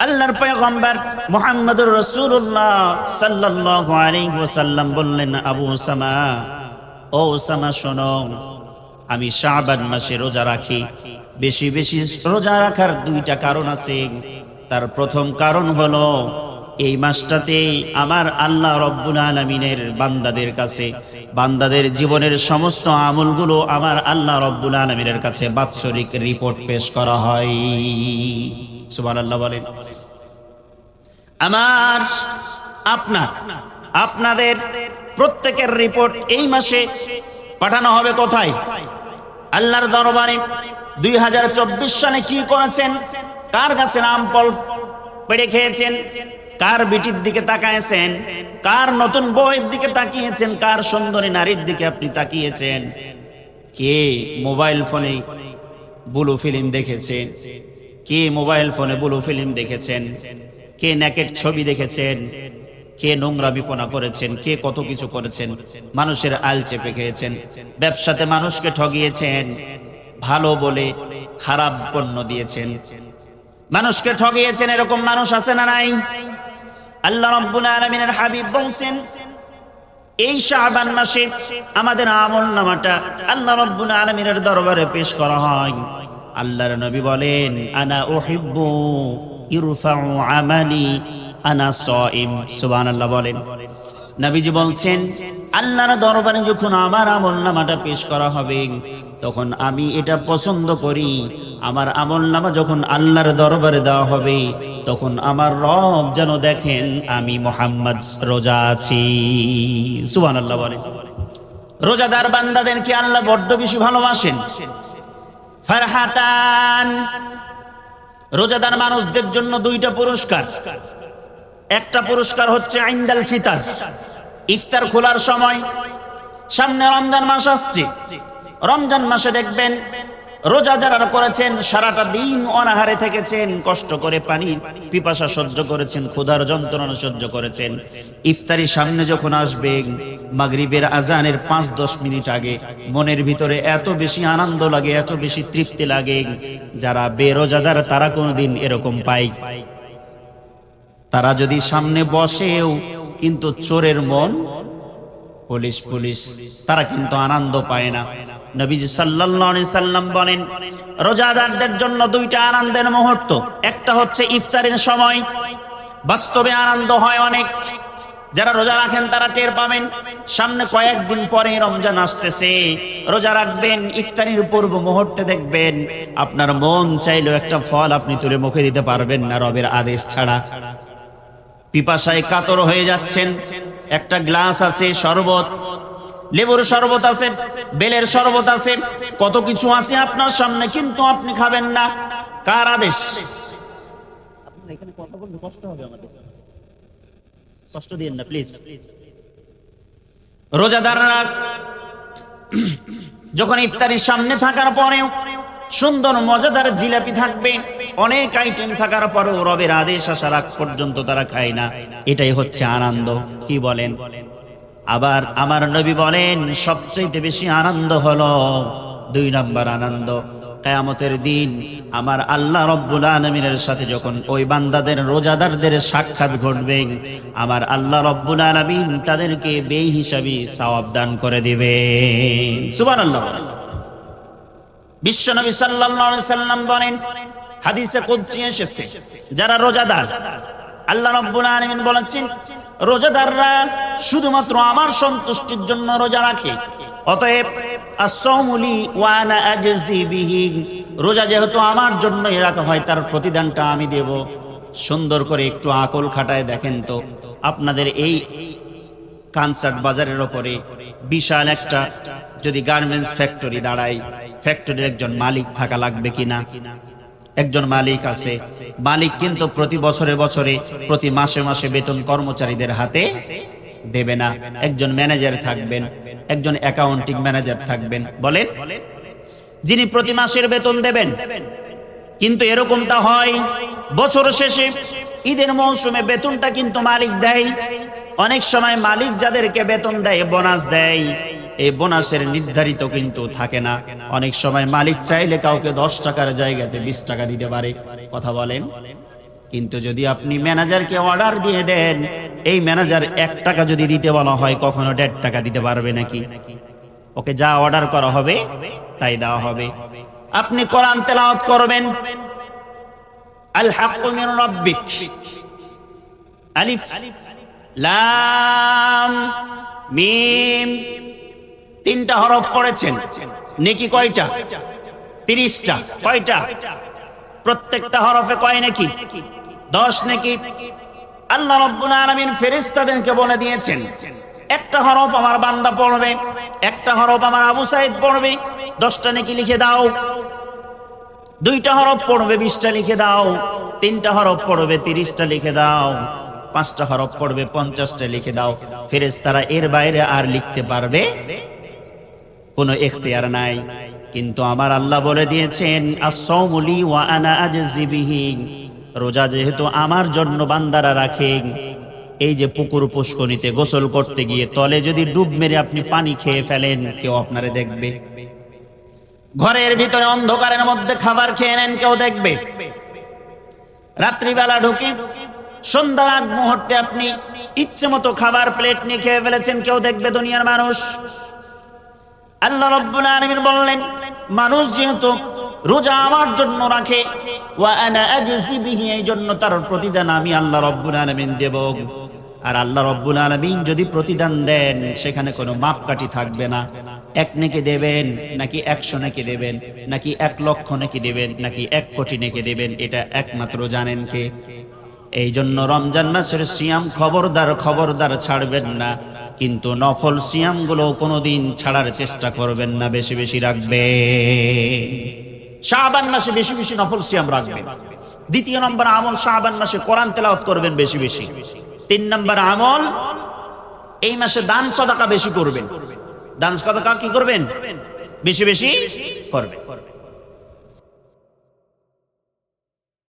আল্লাহর পয়গম্বর মোহাম্মদ রসুল্লাহ সাল্লাল্লাহু আলাইহি বললেন, আবু ওসামা, ও ওসামা, শোনো, আমি শাবান মাসে রোজা রাখি। বেশি বেশি রোজা রাখার দুইটা কারণ আছে। তার প্রথম কারণ হলো এই মাসটাতেই আমার আল্লাহ রব্বুল আলমিনের বান্দাদের কাছে, বান্দাদের জীবনের সমস্ত আমলগুলো আমার আল্লাহ রব্বুল আলমিনের কাছে বাৎসরিক রিপোর্ট পেশ করা হয়। সুবান আল্লাহ বলেন। আমার, আপনার, আপনাদের প্রত্যেকের রিপোর্ট এই মাসে পাঠানো হবে কোথায়? আল্লাহর দরবারে দুই সালে কি করেছেন? কার কাছে নাম পেড়ে খেয়েছেন? কার বিটির দিকে তাকাইছেন কার নতুন বইয়ের দিকে তাকিয়েছেন? কার সুন্দরী নারীর দিকে আপনি তাকিয়েছেন? কে মোবাইল ফোনে বুলু ফিল্ম দেখেছেন? কে মোবাইল ফোনে বুলু ফিল্ম দেখেছেন? কে ন্যাকেট ছবি দেখেছেন? কে নোংরা বিপনা করেছেন? কে কত কিছু করেছেন? মানুষের আল চেপে খেয়েছেন। ব্যবসাতে মানুষকে ঠগিয়েছেন। ভালো বলে খারাপ পণ্য দিয়েছেন। মানুষকে ঠগিয়েছেন, এরকম মানুষ আছে না নাই? আল্লাহ রাব্বুল আলামিনের হাবিব বলছেন, এই শাবান মাসে আমাদের আমল নামাটা আল্লাহ রাব্বুল আলামিনের দরবারে পেশ করা হয়। আল্লাহর নবী বলেন, আনা উহিব্বু ইরফাউ আমালি, আনা সাইম। সুবহানাল্লাহ বলেন। নবীজি বলছেন, আল্লাহর দরবারে যখন আমার আমল নামাটা পেশ করা হবে, তখন আমি এটা পছন্দ করি। আমার আমল নামা যখন আল্লাহর দরবারে দেওয়া হবে, তখন আমার রব যেন দেখেন আমি মোহাম্মদ রোজা আছি। সুবান আল্লাহ বলেন রোজাদার বান্দাদেরকে আল্লাহ বড্ড বেশি ভালোবাসেন? ফারহাতান। রোজাদার মানুষদের জন্য দুইটা পুরস্কার। একটা পুরস্কার হচ্ছে আইন্দাল ফিতার। ইফতার খোলার সময় সামনে রমজান মাস আসছে। রমজান মাসে দেখবেন রোজা যারা করেছেন, সারাটা দিন অনাহারে থেকেছেন, কষ্ট করে পানি, পিপাসা সহ্য করেছেন, ক্ষুধার যন্ত্রণা সহ্য করেছেন। ইফতারি সামনে যখন আসবে, মাগরিবের আজানের পাঁচ দশ মিনিট আগে মনের ভিতরে এত বেশি আনন্দ লাগে, এত বেশি তৃপ্তি লাগে, যারা বেরোজাদার তারা কোনোদিন এরকম পায়। তারা যদি সামনে বসেও কিন্তু চোরের মন, পুলিশ পুলিশ, তারা কিন্তু আনন্দ পায় না। নবীজি সাল্লাল্লাহু সাল্লাম বলেন, রোজাদারদের জন্য দুইটা আনন্দের মুহূর্ত। একটা হচ্ছে ইফতারের সময়। বাস্তবে আনন্দ হয় অনেক। যারা রোজা রাখেন তারা টের পাবেন, সামনে কয়েকদিন পরে রমজান আসতেছে। রোজা রাখবেন, ইফতারির পূর্ব মুহূর্তে দেখবেন, আপনার মন চাইলেও একটা ফল আপনি তুলে মুখে দিতে পারবেন না রবের আদেশ ছাড়া। পিপাসায় কাতর হয়ে যাচ্ছেন, একটা গ্লাস আছে, শরবত লেবুর শরবত আছে বেলের শরবত আছে কত কিছু আছে আপনার সামনে কিন্তু আপনি খাবেন না। কার আদেশ? এখানে কথা বলতে কষ্ট হবে আমাদের। কষ্ট দিয়েন না প্লিজ রোজাদাররা যখন ইফতারির সামনে থাকার পরেও সুন্দর মজাদার জিলাপি থাকবে অনেক আইটেম থাকার পরেও রবের আদেশ আসার আগ পর্যন্ত তারা খায় না। এটাই হচ্ছে আনন্দ কি বলেন? আবার আমার নবী বলেন সবচেয়ে বেশি আনন্দ হলো দুই নম্বর আনন্দ। কেয়ামতের দিন আমার আল্লাহ রব্বুল আলমিনের সাথে যখন ওই বান্দাদের রোজাদারদের সাক্ষাৎ ঘটবে, আমার আল্লাহ রব্বুল আলমিন তাদেরকে বে হিসাবে সওয়াব দান করে দিবে। সুবান আল্লাহ সাল্লাল্লাহু আলাইহি সাল্লাম বলেন, হাদিসে কুদসি এসেছে, যারা রোজাদার আল্লাহ রাব্বুল আলামিন বলেছেন, রোজাদাররা শুধুমাত্র আমার সন্তুষ্টির জন্য রোজা রাখে, অতএব আসসামুলি ওয়া আনা আজজি বিহি। রোজা যেহেতু আমার জন্যই রাখা হয়, তার প্রতিদানটা আমি দেব। সুন্দর করে একটু আকল খাটায় দেখেন তো, আপনাদের এই কানসার্ট বাজারের ওপরে বিশাল একটা যদি গার্মেন্টস ফ্যাক্টরি দাঁড়ায়, ফ্যাক্টরির একজন মালিক থাকা লাগবে কিনা? একজন মালিক আছে। মালিক কিন্তু প্রতি বছরে বছরে, প্রতি মাসে মাসে বেতন কর্মচারীদের হাতে দেবে না। একজন ম্যানেজার থাকবেন, একজন অ্যাকাউন্টিং ম্যানেজার থাকবেন। বলেন, যিনি প্রতি মাসের বেতন দেবেন, কিন্তু এরকমটা হয়, বছর শেষে ঈদের মৌসুমে বেতনটা কিন্তু মালিক দেয়। অনেক সময় মালিক যাদেরকে বেতন দেয়, বোনাস দেয়। এই বোনাসের নির্ধারিত কিন্তু থাকে না। অনেক সময় মালিক চাইলে কাউকে দশ টাকার জায়গাতে বিশ টাকা দিতে পারে। কথা বলেন? কিন্তু যদি আপনি ম্যানেজারকে অর্ডার দিয়ে দেন, এই ম্যানেজার এক টাকা যদি দিতে বলা হয়, কখনো দেড় টাকা দিতে পারবে নাকি? ওকে যা অর্ডার করা হবে, তাই দেওয়া হবে। আপনি কোরআন তেলাওয়াত করবেন। আল হাক্কু মিন রাব্বিক। আলিফ, লাম, মিম তিনটা হরফ পড়েছেন। নেকি কয়টা? তিরিশটা। কয়টা? প্রত্যেকটা হরফে কয় নাকি? দশ নাকি? আল্লাহ রব্বুল আলামিন ফেরেশতাদেরকে বলে দিয়েছেন, একটা হরফ আমার বান্দা পড়বে, একটা হরফ আমার আবু সাইদ পড়বে, দশটা নাকি লিখে দাও। দুইটা হরফ পড়বে, বিশটা লিখে দাও। তিনটা হরফ পড়বে, তিরিশটা লিখে দাও। পাঁচটা হরফ পড়বে, পঞ্চাশটা লিখে দাও। ফেরেশতারা এর বাইরে আর লিখতে পারবে কোনো এখতিয়ার নাই। কিন্তু আমার আল্লাহ বলে দিয়েছেন আনা রোজা যেহেতু আমার জন্য বান্দারা রাখে, এই যে পুকুর পুষ্করিতে গোসল করতে গিয়ে তলে যদি ডুব মেরে আপনি পানি খেয়ে ফেলেন, কেউ আপনারে দেখবে। ঘরের ভিতরে অন্ধকারের মধ্যে খাবার খেয়ে নেন, কেউ দেখবে। রাত্রিবেলা ঢুকি সন্ধ্যার আগ মুহূর্তে আপনি ইচ্ছে মতো খাবার প্লেট নিয়ে খেয়ে ফেলেছেন, কেউ দেখবে দুনিয়ার মানুষ। আল্লাহ রব্বুল আলামিন বললেন, মানুষ যেহেতু রোজা আমার জন্য রাখে এই জন্য তার প্রতিদান আমি আল্লাহ রব্বুল আলামিন দেব। আর আল্লাহ রব্বুল আলামিন যদি প্রতিদান দেন, সেখানে কোনো মাপকাঠি থাকবে না। এক নেকি দেবেন, নাকি একশো নেকি দেবেন, নাকি এক লক্ষ নেকি দেবেন, নাকি এক কোটি নেকি দেবেন, এটা একমাত্র জানেন কে? এই জন্য রমজান মাসের সিয়াম খবরদার খবরদার ছাড়বেন না। কিন্তু নফল সিয়ামগুলো কোনোদিন ছাড়ার চেষ্টা করবেন না, বেশি বেশি রাখবে। শাহবান মাসে বেশি বেশি নফল সিয়াম রাখবেন দ্বিতীয় নম্বর আমল শাহবান মাসে কোরআন তেলাওয়াত করবেন বেশি বেশি। তিন নম্বর আমল, এই মাসে দান সদাকা বেশি করবেন। দান সদাকা কি করবেন? বেশি বেশি করবেন।